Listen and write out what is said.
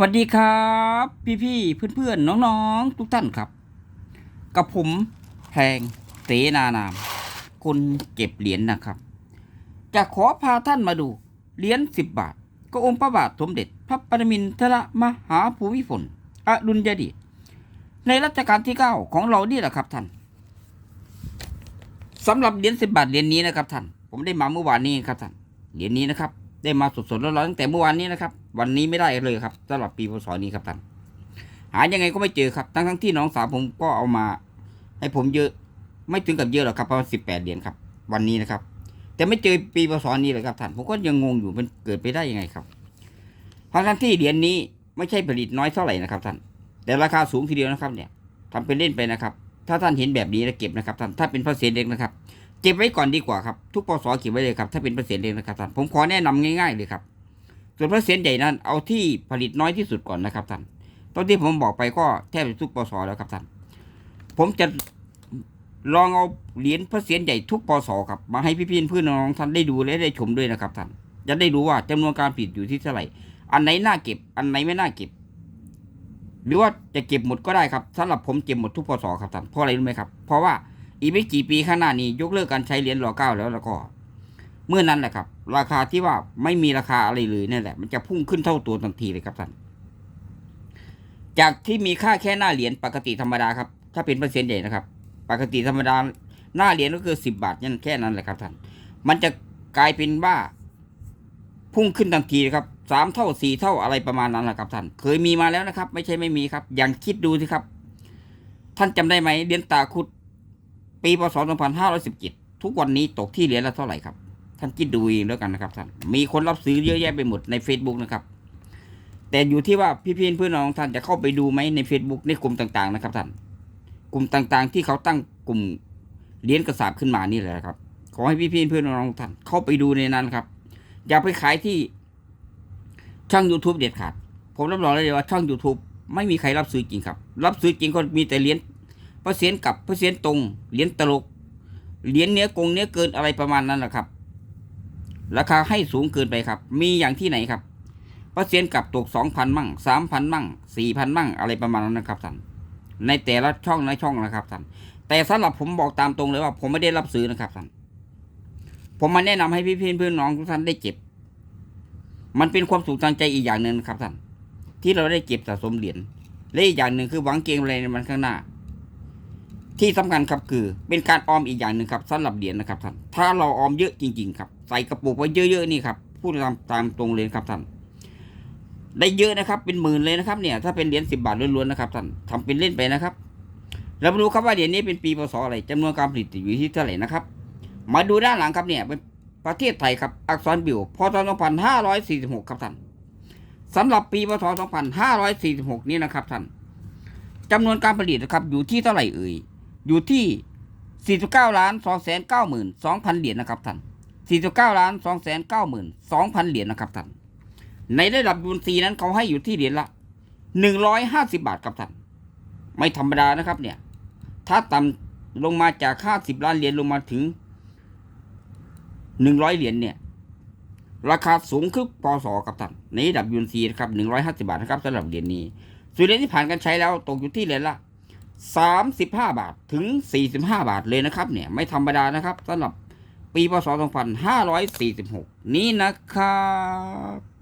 สวัสดีครับ พี่ๆเพื่อนๆน้องๆ ทุกท่านครับ กับผมแพงเสนานาม คนเก็บเหรียญนะครับ จะขอพาท่านมาดูเหรียญสิบบาท ก็องค์พระบาทสมเด็จ พระปรมินทรมหาภูมิพลอดุลยเดชในรัชกาลที่เก้าของเรานี่แหละครับท่านสำหรับเหรียญสิบบาทเหรียญนี้นะครับท่านผมได้มาเมื่อวานนี้ครับท่านเหรียญนี้นะครับ ได้มาสดๆร้อนๆตั้งแต่เมื่อวานนี้นะครับ วันนี้ไม่ได้เลยครับสำหรับปีพศนี้ครับท่านหายังไงก็ไม่เจอครับทั้งทั้งๆที่น้องสาวผมก็เอามา ให้ผมเยอะ ไม่ถึงกับเยอะหรอกครับประมาณสิบแปดเหรียญครับ วันนี้นะครับ แต่ไม่เจอปีพศนี้เลยครับท่านผมก็ยังงงอยู่มันเกิดไปได้ยังไงครับทั้งทั้งที่เหรียญนี้ไม่ใช่ผลิตน้อยเท่าไหร่นะครับท่านแต่ราคาสูงทีเดียวนะครับเนี่ยทำเป็นเล่นไปนะครับ ถ้าท่านเห็นแบบนี้แล้วเก็บนะครับท่านถ้าเป็นพระเศษเล็กนะครับ เก็บไว้ก่อนดีกว่าครับ ทุกปศเก็บไว้เลยครับถ้าเป็นเปอร์เซ็นต์เองนะครับท่านผมขอแนะนำง่าย ๆ เลยครับ ส่วนเปอร์เซ็นต์ใหญ่นั้นเอาที่ผลิตน้อยที่สุดก่อนนะครับท่านตอนที่ผมบอกไปก็แทบทุกปศแล้วครับท่านผมจะลองเอาเหรียญเปอร์เซ็นต์ใหญ่ทุกปศครับมาให้พี่ๆเพื่อนน้องท่านได้ดูและได้ชมด้วยนะครับท่านจะได้รู้ว่าจำนวนการผลิตอยู่ที่เท่าไหร่ อันไหนน่าเก็บ อันไหนไม่น่าเก็บ หรือว่าจะเก็บหมดก็ได้ครับสำหรับผมเก็บหมดทุกปศครับท่านเพราะอะไรรู้ไหมครับ เพราะว่า อีกไม่กี่ปีข้างหน้านี้ยกเลิกการใช้เหรียญรอเก้าแล้วแล้วก็ เมื่อนั้นแหละครับ ราคาที่ว่าไม่มีราคาอะไรเลยนั่นแหละ มันจะพุ่งขึ้นเท่าตัวทันทีเลยครับท่านจากที่มีค่าแค่หน้าเหรียญปกติธรรมดาครับ ถ้าเป็นเปอร์เซ็นต์ใหญ่นะครับ ปกติธรรมดาหน้าเหรียญก็คือสิบบาทนั่นแค่นั้นแหละครับท่าน มันจะกลายเป็นว่าพุ่งขึ้นทันทีครับสามเท่าสี่เท่าอะไรประมาณนั้นแหละครับท่าน เคยมีมาแล้วนะครับ ไม่ใช่ไม่มีครับ อย่างคิดดูสิครับ ท่านจำได้ไหมเหรียญตาคุด ปีพศ 2517 ทุกวันนี้ตกที่เหรียญละเท่าไหร่ครับ ท่านคิดดูเองแล้วกันนะครับท่าน มีคนรับซื้อเยอะแยะไปหมดใน Facebook นะครับ แต่อยู่ที่ว่าพี่พี่เพื่อนน้องท่านจะเข้าไปดูไหมใน Facebook ในกลุ่มต่างๆนะครับท่าน กลุ่มต่างๆ ที่เขาตั้งกลุ่มเหรียญกระสาบขึ้นมานี่แหละครับ ขอให้พี่พี่เพื่อนน้องท่านเข้าไปดูในนั้นครับ อย่าไปขายที่ช่อง YouTube เด็ดขาด ผมรับรองเลยว่าช่อง YouTube ไม่มีใครรับซื้อจริงครับ รับซื้อจริงก็มีแต่เหรียญ เปอร์เซ็นต์กับเปอร์เซ็นต์ตรงเหรียญตลกเหรียญเนื้อกงเนื้อเกินอะไรประมาณนั้นแหละครับ ราคาให้สูงเกินไปครับ มีอย่างที่ไหนครับเปอร์เซ็นต์กับตกสองพันมั่งสามพันมั่งสี่พันมั่งอะไรประมาณนั้นนะครับท่านในแต่ละช่องในช่องนะครับท่านแต่สำหรับผมบอกตามตรงเลยว่า ผมไม่ได้รับซื้อนะครับท่านผมมาแนะนำให้พี่พี่เพื่อนน้องทุกท่านได้เก็บ มันเป็นความสุขทางใจอีกอย่างหนึ่งนะครับท่านที่เราได้เก็บสะสมเหรียญและอีกอย่างหนึ่งคือหวังเกงอะไรในวันข้างหน้า ที่สำคัญครับคือ เป็นการออมอีกอย่างหนึ่งครับสำหรับเหรียญนะครับท่านถ้าเราออมเยอะจริง ๆ ครับ ใส่กระปุกไว้เยอะๆนี่ครับพูดตามตามตรงเลยครับท่านได้เยอะนะครับเป็นหมื่นเลยนะครับเนี่ยถ้าเป็นเหรียญสิบาทล้วนๆนะครับท่านทำเป็นเล่นไปนะครับเรามาดูครับว่าเหรียญนี้เป็นปีพศอะไรจำนวนการผลิตอยู่ที่เท่าไหร่นะครับ มาดูด้านหลังครับเนี่ยเป็นประเทศไทยครับอักษรบิวพศ2546 ครับท่านสำหรับปีพศ2546 นี้นะครับท่านจำนวนการผลิตนะครับอยู่ที่เท่าไหร่เอ่ย อยู่ที่ 49ล้าน2 9 2 0 0 0 เหรียญนะครับท่าน 49ล้าน2 9 2 0 0 0 เหรียญนะครับท่าน ในระดับยูนซีนั้นเขาให้อยู่ที่เหรียญละ 150 บาทครับท่าน ไม่ธรรมดานะครับเนี่ย ถ้าต่ำลงมาจาก50ล้านเหรียญลงมาถึง 100 เหรียญเนี่ย ราคาสูงขึ้นปศครับท่าน ในระดับยูนซีนะครับ150 บาทนะครับสำหรับเหรียญนี้ส่วนเหรียญที่ผ่านการใช้แล้วตกอยู่ที่เหรียญละ สามสิบห้าบาทถึงสี่สิบห้าบาทเลยนะครับ เนี่ยไม่ธรรมดานะครับสำหรับปีพศสองพันห้าร้อยสี่สิบหกนี้นะครับ